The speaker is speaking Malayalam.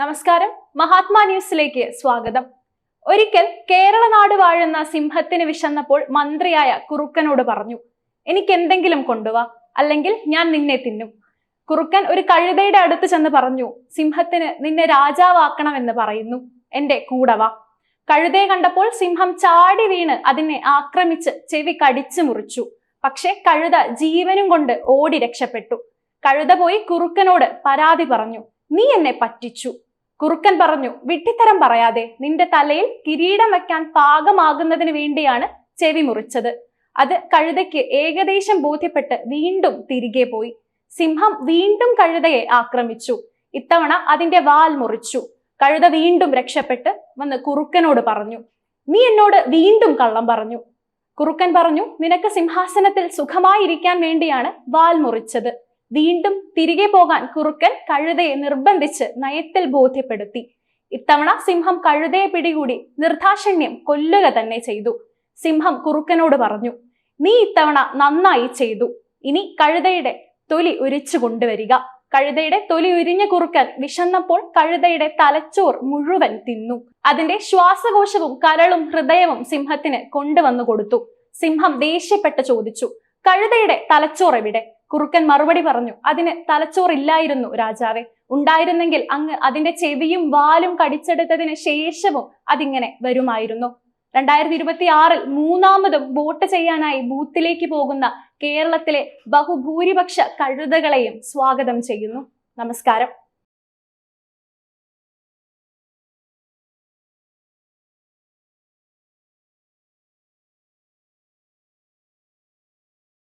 നമസ്കാരം. മഹാത്മാ ന്യൂസിലേക്ക് സ്വാഗതം. ഒരിക്കൽ കേരള നാട് വാഴുന്ന സിംഹത്തിന് വിശന്നപ്പോൾ മന്ത്രിയായ കുറുക്കനോട് പറഞ്ഞു എനിക്ക് എന്തെങ്കിലും കൊണ്ടുവാ അല്ലെങ്കിൽ ഞാൻ നിന്നെ തിന്നും. കുറുക്കൻ ഒരു കഴുതയുടെ അടുത്ത് ചെന്ന് പറഞ്ഞു സിംഹത്തിന് നിന്നെ രാജാവാക്കണമെന്ന് പറയുന്നു. എന്റെ കൂടവാ കഴുതയെ കണ്ടപ്പോൾ സിംഹം ചാടി വീണ് അതിനെ ആക്രമിച്ച് ചെവി കടിച്ചു മുറിച്ചു. പക്ഷെ കഴുത ജീവനും കൊണ്ട് ഓടി രക്ഷപ്പെട്ടു. കഴുത പോയി കുറുക്കനോട് പരാതി പറഞ്ഞു നീ എന്നെ പറ്റിച്ചു. കുറുക്കൻ പറഞ്ഞു വിട്ടിത്തരം പറയാതെ നിന്റെ തലയിൽ കിരീടം വെക്കാൻ പാകമാകുന്നതിന് വേണ്ടിയാണ് ചെവി മുറിച്ചത്. അത് കഴുതയ്ക്ക് ഏകദേശം ബോധ്യപ്പെട്ട് വീണ്ടും തിരികെ പോയി. സിംഹം വീണ്ടും കഴുതയെ ആക്രമിച്ചു. ഇത്തവണ അതിന്റെ വാൽ മുറിച്ചു. കഴുത വീണ്ടും രക്ഷപ്പെട്ട് വന്ന് കുറുക്കനോട് പറഞ്ഞു നീ എന്നോട് വീണ്ടും കള്ളം പറഞ്ഞു കുറുക്കൻ പറഞ്ഞു നിനക്ക് സിംഹാസനത്തിൽ സുഖമായിരിക്കാൻ വേണ്ടിയാണ് വാൽ മുറിച്ചത്. വീണ്ടും തിരികെ പോകാൻ കുറുക്കൻ കഴുതയെ നിർബന്ധിച്ച് നയത്തിൽ ബോധ്യപ്പെടുത്തി. ഇത്തവണ സിംഹം കഴുതയെ പിടികൂടി നിർദാക്ഷിണ്യം കൊല്ലുക തന്നെ ചെയ്തു. സിംഹം കുറുക്കനോട് പറഞ്ഞു നീ ഇത്തവണ നന്നായി ചെയ്തു. ഇനി കഴുതയുടെ തൊലി ഉരിച്ചു കൊണ്ടുവരിക. കഴുതയുടെ തൊലി ഉരിഞ്ഞ കുറുക്കൻ വിശന്നപ്പോൾ കഴുതയുടെ തലച്ചോർ മുഴുവൻ തിന്നു. അതിന്റെ ശ്വാസകോശവും കരളും ഹൃദയവും സിംഹത്തിന് കൊണ്ടുവന്നു കൊടുത്തു. സിംഹം ദേഷ്യപ്പെട്ട് ചോദിച്ചു കഴുതയുടെ തലച്ചോർ എവിടെ കുറുക്കൻ മറുപടി പറഞ്ഞു അതിന് തലച്ചോറില്ലായിരുന്നു രാജാവെ. ഉണ്ടായിരുന്നെങ്കിൽ അങ്ങ് അതിന്റെ ചെവിയും വാലും കടിച്ചെടുത്തതിന് ശേഷവും അതിങ്ങനെ വരുമായിരുന്നു. രണ്ടായിരത്തി ഇരുപത്തി ആറിൽ മൂന്നാമതും വോട്ട് ചെയ്യാനായി ബൂത്തിലേക്ക് പോകുന്ന കേരളത്തിലെ ബഹുഭൂരിപക്ഷ കഴുതകളെയും സ്വാഗതം ചെയ്യുന്നു. നമസ്കാരം.